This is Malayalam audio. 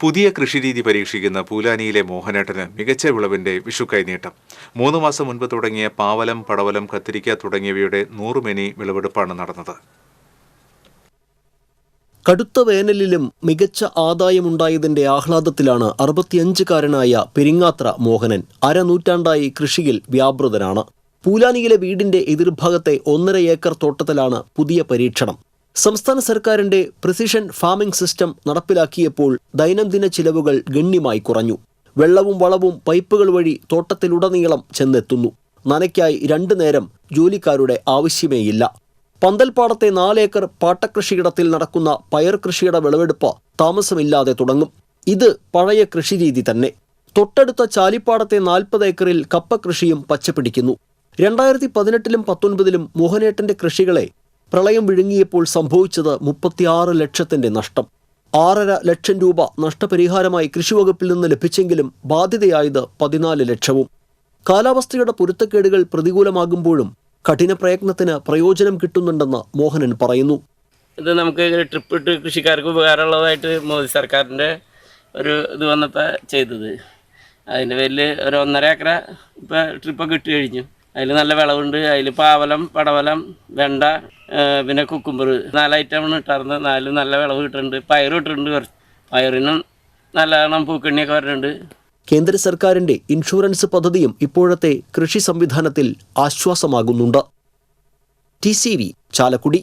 പുതിയ കൃഷിരീതി പരീക്ഷിക്കുന്ന പൂലാനിയിലെ മോഹനേട്ടന് മികച്ച വിളവിന്റെ വിഷു കൈനീട്ടം മൂന്ന് മാസം മുൻപ് തുടങ്ങിയ പാവലം പടവലം കത്തിരിക്ക തുടങ്ങിയവയുടെ നൂറുമെനി വിളവെടുപ്പാണ് നടന്നത്. കടുത്ത വേനലിലും മികച്ച ആദായമുണ്ടായതിന്റെ ആഹ്ലാദത്തിലാണ് അറുപത്തിയഞ്ചുകാരനായ പെരിങ്ങാത്ര മോഹനൻ അരനൂറ്റാണ്ടായി കൃഷിയിൽ വ്യാപൃതനാണ്. പൂലാനിയിലെ വീടിന്റെ എതിർഭാഗത്തെ ഒന്നര ഏക്കർ തോട്ടത്തിലാണ് പുതിയ പരീക്ഷണം. സംസ്ഥാന സർക്കാരിന്റെ പ്രിസിഷൻ ഫാമിംഗ് സിസ്റ്റം നടപ്പിലാക്കിയപ്പോൾ ദൈനംദിന ചിലവുകൾ ഗണ്യമായി കുറഞ്ഞു. വെള്ളവും വളവും പൈപ്പുകൾ വഴി തോട്ടത്തിലുടനീളം ചെന്നെത്തുന്നു. നനയ്ക്കായി രണ്ടു നേരം ജോലിക്കാരുടെ ആവശ്യമേയില്ല. പന്തൽപ്പാടത്തെ നാലേക്കർ പാട്ടകൃഷിയിടത്തിൽ നടക്കുന്ന പയർ കൃഷിയുടെ വിളവെടുപ്പ് താമസമില്ലാതെ തുടങ്ങും. ഇത് പഴയ കൃഷിരീതി തന്നെ. തൊട്ടടുത്ത ചാലിപ്പാടത്തെ നാൽപ്പത് ഏക്കറിൽ കപ്പ കൃഷിയും പച്ചപിടിക്കുന്നു. രണ്ടായിരത്തി പതിനെട്ടിലും പത്തൊൻപതിലും മോഹനേട്ടന്റെ കൃഷികളെ പ്രളയം വിഴുങ്ങിയപ്പോൾ സംഭവിച്ചത് മുപ്പത്തിയാറ് ലക്ഷത്തിന്റെ നഷ്ടം. ആറര ലക്ഷം രൂപ നഷ്ടപരിഹാരമായി കൃഷിവകുപ്പിൽ നിന്ന് ലഭിച്ചെങ്കിലും ബാധ്യതയായത് പതിനാല് ലക്ഷവും. കാലാവസ്ഥയുടെ പൊരുത്തക്കേടുകൾ പ്രതികൂലമാകുമ്പോഴും കഠിന പ്രയത്നത്തിന് പ്രയോജനം കിട്ടുന്നുണ്ടെന്ന് മോഹനൻ പറയുന്നു. ഇത് നമുക്ക് ട്രിപ്പ് ഇട്ട് കൃഷിക്കാർക്ക് ഉപകാരമുള്ളതായിട്ട് മോദി സർക്കാരിന്റെ ഒരു ഇത് വന്നപ്പോൾ ചെയ്തത്. അതിന്റെ പേരിൽ ഒരു ഒന്നര ഏക്കറ ഇപ്പോൾ ട്രിപ്പൊക്കെ ഇട്ട് കഴിഞ്ഞു. അതിൽ നല്ല വിളവുണ്ട്. അതിൽ പാവലം പടവലം വെണ്ട പിന്നെ കുക്കുമ്പർ നാല് ഐറ്റമാണ് ഇട്ടാർന്നത് നാലും നല്ല വിളവ് കിട്ടുന്നുണ്ട്. പയർ ഇട്ടിട്ടുണ്ട് പയറിനും നല്ലവണ്ണം പൂക്കണ്ണിയൊക്കെ വരുന്നുണ്ട് കേന്ദ്ര സർക്കാരിന്റെ ഇൻഷുറൻസ് പദ്ധതിയും ഇപ്പോഴത്തെ കൃഷി സംവിധാനത്തിൽ ആശ്വാസമാകുന്നുണ്ട്. T C V Chalakudy.